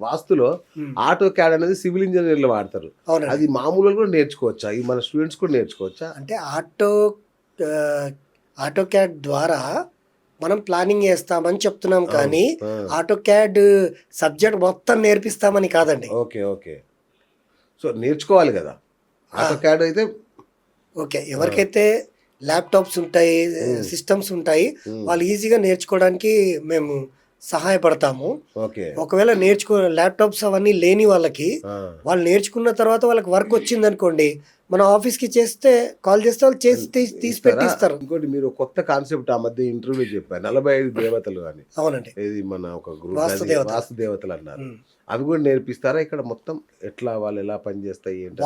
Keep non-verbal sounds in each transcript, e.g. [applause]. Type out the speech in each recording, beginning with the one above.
వాస్తులో AutoCAD అనేది civil ఇంజనీర్లు వాడతారు. అది మామూలు కూడా నేర్చుకోవచ్చా? ఈ మన స్టూడెంట్స్ కూడా నేర్చుకోవచ్చా? అంటే ఆటో ఆటో క్యాడ్ ద్వారా మనం ప్లానింగ్ చేస్తామని చెప్తున్నాం కానీ ఆటో క్యాడ్ సబ్జెక్ట్ మొత్తం నేర్పిస్తామని కాదండి. Okay okay. సో నేర్చుకోవాలి కదా. ఆటో క్యాడ్ అయితే ఓకే ఎవరికైతే ల్యాప్టాప్స్ ఉంటాయి సిస్టమ్స్ ఉంటాయి వాళ్ళు ఈజీగా నేర్చుకోవడానికి మేము సహాయపడతాము. ఓకే. ఒకవేళ నేర్చుకో ల్యాప్టాప్స్ అవన్నీ లేని వాళ్ళకి వాళ్ళు నేర్చుకున్న తర్వాత వాళ్ళకి వర్క్ వచ్చింది అనుకోండి మన ఆఫీస్కి చేస్తే కాల్ చేస్తే వాళ్ళు చేసి తీసి? పెట్టిస్తారు. ఇంకోటి మీరు కొత్త కాన్సెప్ట్ ఆ మధ్య ఇంటర్వ్యూ చెప్పారు. నలభై ఐదు దేవతలు అని. అవునండి. ఇది మన ఒక గ్రూప్ వాస్తు దేవతలు. అన్నారు. అవి కూడా నేర్పిస్తారా? ఇక్కడ మొత్తం ఎట్లా వాళ్ళు ఎలా పనిచేస్తాయి ఏంటి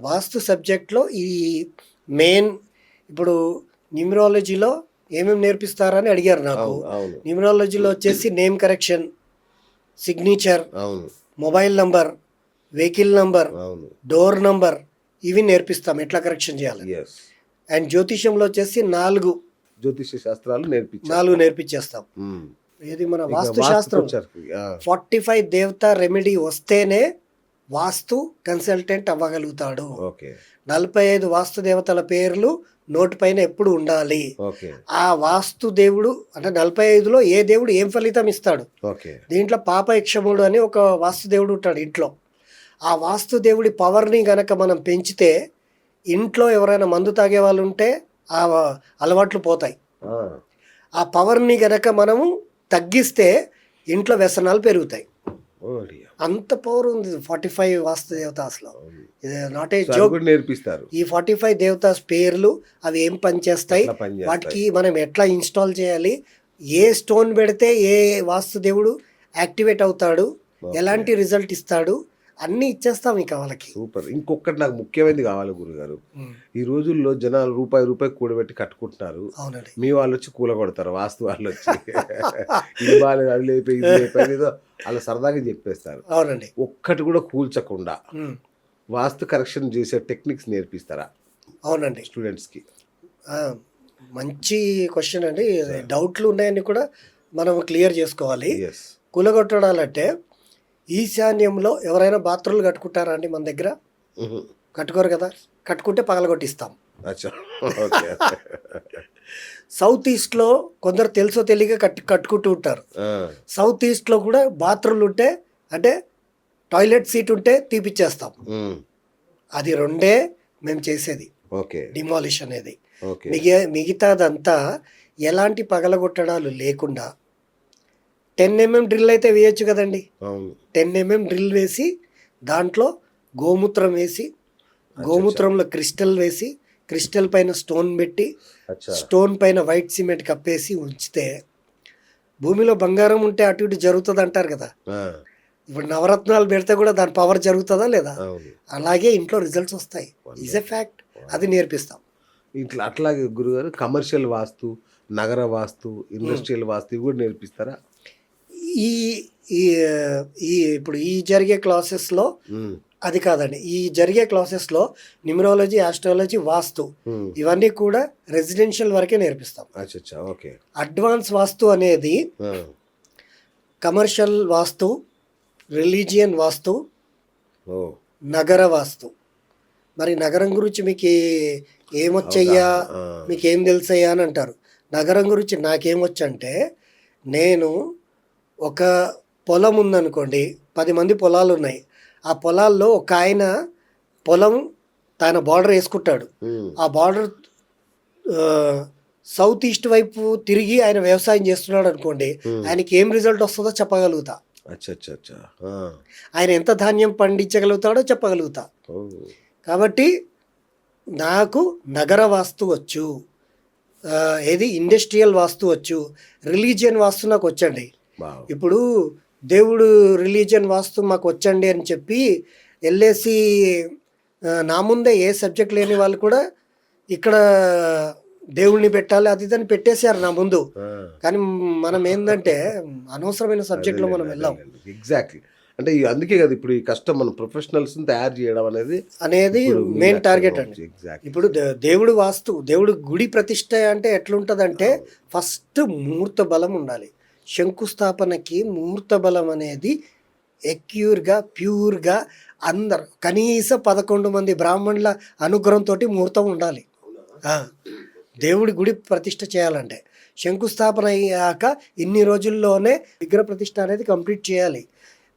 వాస్తు సబ్జెక్ట్లో ఈ మెయిన్ ఇప్పుడు న్యూమరాలజీలో ఏమేమి నేర్పిస్తారని అడిగారు నాకు. న్యూమరాలజీలో వచ్చేసి నేమ్ కరెక్షన్ సిగ్నేచర్ అవును. మొబైల్ నంబర్ వెహికల్ నంబర్ అవును. డోర్ నంబర్ ఇవి నేర్పిస్తాం. ఎట్లా కరెక్షన్ చేయాలి? అండ్ జ్యోతిష్యంలో వచ్చేసి నాలుగు జ్యోతిష శాస్త్రాలు నేర్పించారు. నాలుగు నేర్పించేస్తాం. ఏది మన వాస్తు శాస్త్రం? ఫార్టీ ఫైవ్ దేవతా రెమెడీ వస్తేనే వాస్తు కన్సల్టెంట్ అవ్వగలుగుతాడు. ఓకే. నలభై ఐదు వాస్తు దేవతల పేర్లు నోటి పైన ఎప్పుడు ఉండాలి. ఆ వాస్తు దేవుడు అంటే నలభై ఐదులో ఏ దేవుడు ఏం ఫలితం ఇస్తాడు? దీంట్లో పాప యక్షముడు అని ఒక వాస్తు దేవుడు ఉంటాడు ఇంట్లో. ఆ వాస్తు దేవుడి పవర్ని గనక మనం పెంచితే ఇంట్లో ఎవరైనా మందు తాగే వాళ్ళు ఉంటే ఆ అలవాట్లు పోతాయి. ఆ, పవర్ని గనక మనము తగ్గిస్తే ఇంట్లో వ్యసనాలు పెరుగుతాయి. అంత పవర్ ఉంది. ఫార్టీ ఫైవ్ వాస్తు దేవతాస్లో అవును. నాట్ ఏ జోక్ నేర్పిస్తారు. ఈ ఫార్టీ ఫైవ్ దేవతాస్ పేర్లు అవి ఏం పనిచేస్తాయి. వాటికి మనం ఎట్లా ఇన్స్టాల్ చేయాలి? ఏ స్టోన్ పెడితే ఏ వాస్తు దేవుడు యాక్టివేట్ అవుతాడు. ఎలాంటి రిజల్ట్ ఇస్తాడు? అన్నీ ఇచ్చేస్తాం ఇక వాళ్ళకి. సూపర్. ఇంకొకటి నాకు ముఖ్యమైనది కావాలి గురుగారు. ఈ రోజుల్లో జనాలు రూపాయి రూపాయి కూడబెట్టి కట్టుకుంటున్నారు. అవునండి. మీ వాళ్ళు వచ్చి కూల కొడతారు వాస్తు వాళ్ళు వచ్చి. [laughs] ఇది బాగాలేదు అది అలా సరదాగా చెప్పేస్తారు. అవునండి. ఒక్కటి కూడా కూల్చకుండా. వాస్తు కరెక్షన్ చేసే టెక్నిక్స్ నేర్పిస్తారా? అవునండి. స్టూడెంట్స్కి ఆ, మంచి క్వశ్చన్ అండి. డౌట్లు ఉన్నాయని కూడా మనం క్లియర్ చేసుకోవాలి. కూలగొట్టడాలంటే ఈశాన్యంలో ఎవరైనా బాత్రూమ్లు కట్టుకుంటారా అండి మన దగ్గర? కట్టుకోరు కదా. కట్టుకుంటే పగలగొట్టిస్తాం. సౌత్ ఈస్ట్లో కొందరు తెలుసో తెలియక కట్టు కట్టుకుంటూ ఉంటారు. సౌత్ ఈస్ట్లో కూడా బాత్రూమ్లు ఉంటే అంటే టాయిలెట్ సీట్ ఉంటే తీపిచ్చేస్తాం. అది రెండే మేము చేసేది. ఓకే. డిమాలిష్ అనేది. మిగ మిగతాదంతా ఎలాంటి పగలగొట్టడాలు లేకుండా టెన్ ఎంఎం డ్రిల్ అయితే వేయొచ్చు కదండి. టెన్ ఎంఎం డ్రిల్ వేసి దాంట్లో గోమూత్రం వేసి గోమూత్రంలో క్రిస్టల్ వేసి క్రిస్టల్ పైన స్టోన్ పెట్టి స్టోన్ పైన వైట్ సిమెంట్ కప్పేసి ఉంచితే భూమిలో బంగారం ఉంటే అటు ఇటు జరుగుతుంది అంటారు కదా ఇప్పుడు నవరత్నాలు పెడితే కూడా దాని పవర్ జరుగుతుందా లేదా? అలాగే ఇంట్లో రిజల్ట్స్ వస్తాయి. ఈజ్ ఎ ఫ్యాక్ట్ అది నేర్పిస్తాం. ఇట్లా అట్లాగే గురుగారు కమర్షియల్ వాస్తు నగర వాస్తు ఇండస్ట్రియల్ వాస్తు ఇవి కూడా నేర్పిస్తారా? ఈ ఈ ఇప్పుడు ఈ జరిగే క్లాసెస్లో అది కాదండి. ఈ జరిగే క్లాసెస్లో న్యూమరాలజీ ఆస్ట్రాలజీ వాస్తు ఇవన్నీ కూడా రెసిడెన్షియల్ వరకే నేర్పిస్తాం. అచ్చా అచ్చా ఓకే. అడ్వాన్స్ వాస్తు అనేది కమర్షియల్ వాస్తు రిలీజియన్ వాస్తు నగర వాస్తు. మరి నగరం గురించి మీకు ఏమొచ్చయ్యా? మీకు ఏం తెలుసయ్యా అని అంటారు. నగరం గురించి నాకేమొచ్చంటే నేను ఒక పొలం ఉందనుకోండి పది మంది పొలాలు ఉన్నాయి ఆ పొలాల్లో ఒక ఆయన పొలం తన బార్డర్ వేసుకుంటాడు ఆ బార్డర్ సౌత్ ఈస్ట్ వైపు తిరిగి ఆయన వ్యవసాయం చేస్తున్నాడు అనుకోండి. ఆయనకి ఏం రిజల్ట్ వస్తుందో చెప్పగలుగుతా. అచ్చా అచ్చా అచ్చా ఆ, ఆయన ఎంత ధాన్యం పండించగలుగుతాడో చెప్పగలుగుతా. కాబట్టి నాకు నగర వాస్తు వచ్చు ఏది ఇండస్ట్రియల్ వాస్తు వచ్చు రిలీజియన్ వాస్తు నాకు వచ్చండి. ఇప్పుడు దేవుడు రిలీజియన్ వాస్తు మాకు వచ్చండి అని చెప్పి ఆ, నా ముందే ఏ సబ్జెక్ట్ లేని వాళ్ళు కూడా ఇక్కడ దేవుడిని పెట్టాలి అది ఇదని పెట్టేశారు నా ముందు. కానీ మనం ఏంటంటే అనవసరమైన సబ్జెక్ట్లో మనం వెళ్ళాం. ఎగ్జాక్ట్లీ అంటే అందుకే కదా ఇప్పుడు ఈ కష్టం మన ప్రొఫెషనల్స్ తయారు చేయడం అనేది అనేది మెయిన్ టార్గెట్ అండి. ఎగ్జాక్ట్ ఇప్పుడు దేవుడు వాస్తు దేవుడు గుడి ప్రతిష్ట అంటే ఎట్లుంటుందంటే ఫస్ట్ ముహూర్త బలం ఉండాలి. శంకుస్థాపనకి ముహూర్త బలం అనేది ఎక్యూర్గా ప్యూర్గా అందరు కనీసం పదకొండు మంది బ్రాహ్మణుల అనుగ్రహంతో ముహూర్తం ఉండాలి. దేవుడి గుడి ప్రతిష్ట చేయాలంటే. శంకుస్థాపన అయ్యాక ఇన్ని రోజుల్లోనే విగ్రహ ప్రతిష్ట అనేది కంప్లీట్ చేయాలి.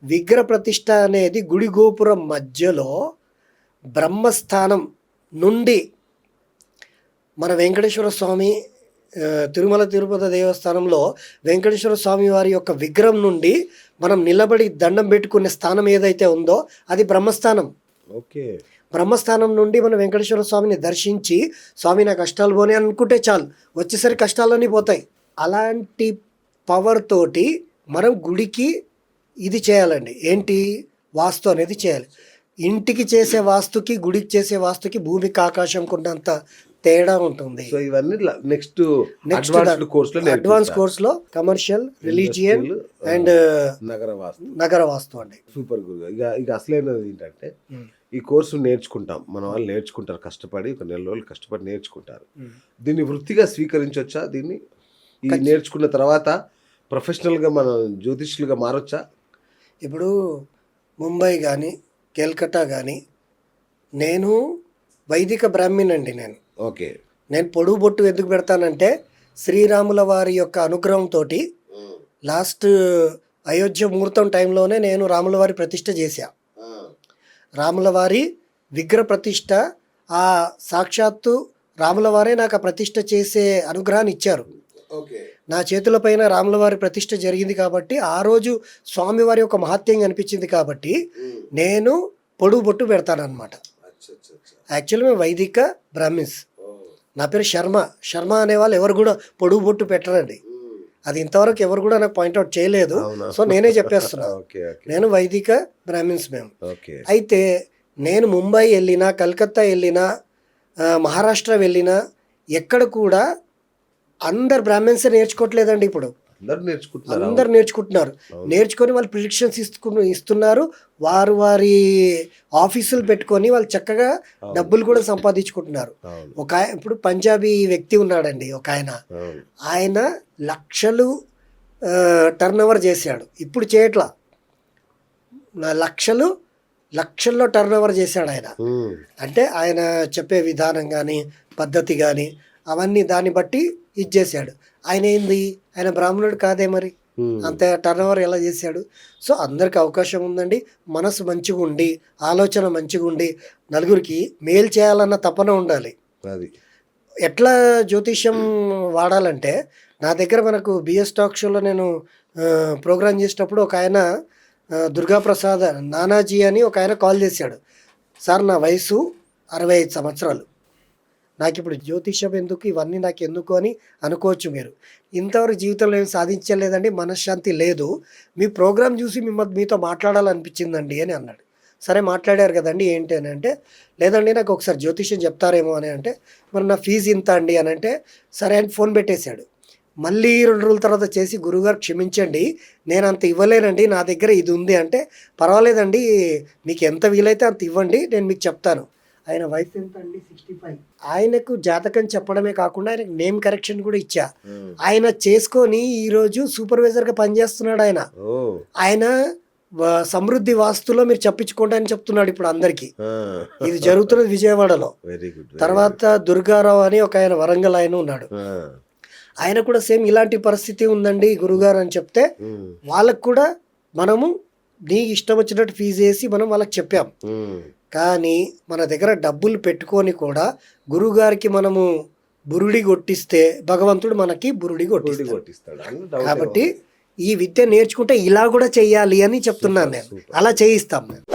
విగ్రహ ప్రతిష్ట అనేది గుడి గోపురం మధ్యలో బ్రహ్మస్థానం నుండి మన వెంకటేశ్వర స్వామి తిరుమల తిరుపతి దేవస్థానంలో వెంకటేశ్వర స్వామి వారి యొక్క విగ్రహం నుండి మనం నిలబడి దండం పెట్టుకునే స్థానం ఏదైతే ఉందో అది బ్రహ్మస్థానం. ఓకే. బ్రహ్మస్థానం నుండి మనం వెంకటేశ్వర స్వామిని దర్శించి స్వామి నా కష్టాలు పోనీ అనుకుంటే చాలు. వచ్చేసరి కష్టాలన్నీ పోతాయి. అలాంటి పవర్ తోటి మనం గుడికి ఇది చేయాలండి. ఏంటి? వాస్తు అనేది చేయాలి. ఇంటికి చేసే వాస్తుకి గుడికి చేసే వాస్తుకి భూమికి ఆకాశం ఉన్నంత తేడా ఉంటుంది. సో ఇవన్నీ నెక్స్ట్ నెక్స్ట్ అడ్వాన్స్డ్ కోర్స్లో అడ్వాన్స్ కోర్స్లో కమర్షియల్ రిలీజియన్ అండ్ నగర వాస్తు. నగర వాస్తు అండి. సూపర్ గురు ఇక ఇక అసలైనది ఏంటంటే ఈ కోర్సు నేర్చుకుంటాం. మన వాళ్ళు నేర్చుకుంటారు. కష్టపడి ఒక నెల రోజులు కష్టపడి నేర్చుకుంటారు. దీన్ని వృత్తిగా స్వీకరించవచ్చా దీన్ని ఈ నేర్చుకున్న తర్వాత ప్రొఫెషనల్గా మనం జ్యోతిష్యులుగా మారొచ్చా? ఇప్పుడు ముంబై కానీ కెల్కటా కానీ నేను వైదిక బ్రాహ్మణ్ అండి నేను. ఓకే. నేను పొడుగు బొట్టు ఎందుకు పెడతానంటే శ్రీరాముల వారి యొక్క అనుగ్రహంతో లాస్ట్ అయోధ్య ముహూర్తం టైంలోనే నేను రాముల వారి ప్రతిష్ట చేశా. రాముల వారి విగ్రహ ప్రతిష్ట ఆ సాక్షాత్తు రాముల వారే నాకు ఆ ప్రతిష్ట చేసే అనుగ్రహాన్ని ఇచ్చారు. నా చేతుల పైన రాముల వారి ప్రతిష్ట జరిగింది కాబట్టి ఆ రోజు స్వామివారి యొక్క మహత్యం కనిపించింది కాబట్టి నేను పొడుగు బొట్టు పెడతానన్నమాట. యాక్చువల్లీ మేము వైదిక బ్రాహ్మిన్స్. నా పేరు శర్మ. శర్మ అనే వాళ్ళు ఎవరు కూడా పొడుగు బొట్టు పెట్టరండి. అది ఇంతవరకు ఎవరు కూడా నాకు పాయింట్అవుట్ చేయలేదు? సో నేనే చెప్పేస్తున్నా. [laughs] Okay okay. నేను వైదిక బ్రాహ్మిన్స్ మేము ఓకే. అయితే నేను ముంబై వెళ్ళినా కలకత్తా వెళ్ళినా మహారాష్ట్ర వెళ్ళినా ఎక్కడ కూడా అందరు బ్రాహ్మిన్స్ నేర్చుకోవట్లేదండి ఇప్పుడు. అందరూ నేర్చుకుంటున్నారు? అందరు నేర్చుకుంటున్నారు. నేర్చుకొని వాళ్ళు ప్రిడిక్షన్స్ ఇస్తు ఇస్తున్నారు. వారు వారి ఆఫీసులు పెట్టుకొని వాళ్ళు చక్కగా డబ్బులు కూడా సంపాదించుకుంటున్నారు. ఒక ఇప్పుడు పంజాబీ వ్యక్తి ఉన్నాడండి ఒక ఆయన. ఆయన లక్షలు టర్న్ ఓవర్ చేశాడు. ఇప్పుడు చేయట్లా? నా లక్షలు లక్షల్లో టర్న్ ఓవర్ చేశాడు ఆయన. అంటే ఆయన చెప్పే విధానం కానీ పద్ధతి కానీ అవన్నీ దాన్ని బట్టి ఇది చేశాడు. ఆయన ఏంది? ఆయన బ్రాహ్మణుడు కాదే మరి. అంత టర్న్ ఓవర్ ఎలా చేశాడు? సో అందరికి అవకాశం ఉందండి. మనసు మంచిగా ఉండి ఆలోచన మంచిగా ఉండి నలుగురికి మేలు చేయాలన్న తపన ఉండాలి. అది. ఎట్లా జ్యోతిష్యం వాడాలంటే నా దగ్గర మనకు బిఎస్ టాక్ షోలో నేను ప్రోగ్రామ్ చేసేటప్పుడు ఒక ఆయన దుర్గాప్రసాద్ నానాజీ అని ఒక ఆయన కాల్ చేశాడు. సార్ నా వయసు అరవై ఐదు సంవత్సరాలు. నాకు ఇప్పుడు జ్యోతిష్యం ఎందుకు? ఇవన్నీ నాకు ఎందుకు అని అనుకోవచ్చు మీరు. ఇంతవరకు జీవితంలో ఏం సాధించలేదండి మనశ్శాంతి లేదు. మీ ప్రోగ్రామ్ చూసి మిమ్మల్ని మీతో మాట్లాడాలనిపించిందండి అని అన్నాడు. సరే మాట్లాడారు కదండి ఏంటి అని అంటే లేదండి నాకు ఒకసారి జ్యోతిష్యం చెప్తారేమో అని అంటే మరి నా ఫీజు ఇంత అండి అని అంటే సరే అని ఫోన్ పెట్టేశాడు. మళ్ళీ రెండు రోజుల తర్వాత చేసి గురుగారు క్షమించండి నేను అంత ఇవ్వలేనండి నా దగ్గర ఇది ఉంది అంటే పర్వాలేదండి మీకు ఎంత వీలైతే అంత ఇవ్వండి నేను మీకు చెప్తాను ఆయన వయసు ఎంత అండి సిక్స్టీ ఫైవ్ ఆయనకు జాతకం చెప్పడమే కాకుండా ఆయనకు నేమ్ కరెక్షన్ కూడా ఇచ్చా. ఆయన చేసుకొని ఈరోజు సూపర్వైజర్గా పనిచేస్తున్నాడు ఆయన ఆయన సమృద్ధి వాస్తులో మీరు చెప్పించుకోండి అని చెప్తున్నాడు ఇప్పుడు అందరికీ. ఇది జరుగుతున్నది విజయవాడలో తర్వాత దుర్గారావు అని ఒక ఆయన వరంగల్ ఆయన ఉన్నాడు. ఆయన కూడా సేమ్ ఇలాంటి పరిస్థితి ఉందండి గురుగారు అని చెప్తే. వాళ్ళకు కూడా మనము నీకు ఇష్టం వచ్చినట్టు ఫీజు వేసి మనం వాళ్ళకి చెప్పాం. కానీ మన దగ్గర డబ్బులు పెట్టుకొని కూడా గురుగారికి మనము బురుడి కొట్టిస్తే భగవంతుడు మనకి బురుడి గుడి కొట్టిస్తాడు కాబట్టి. ఈ విద్య నేర్చుకుంటే ఇలా కూడా చెయ్యాలి అని చెప్తున్నాను నేను. అలా చేయిస్తాం మేము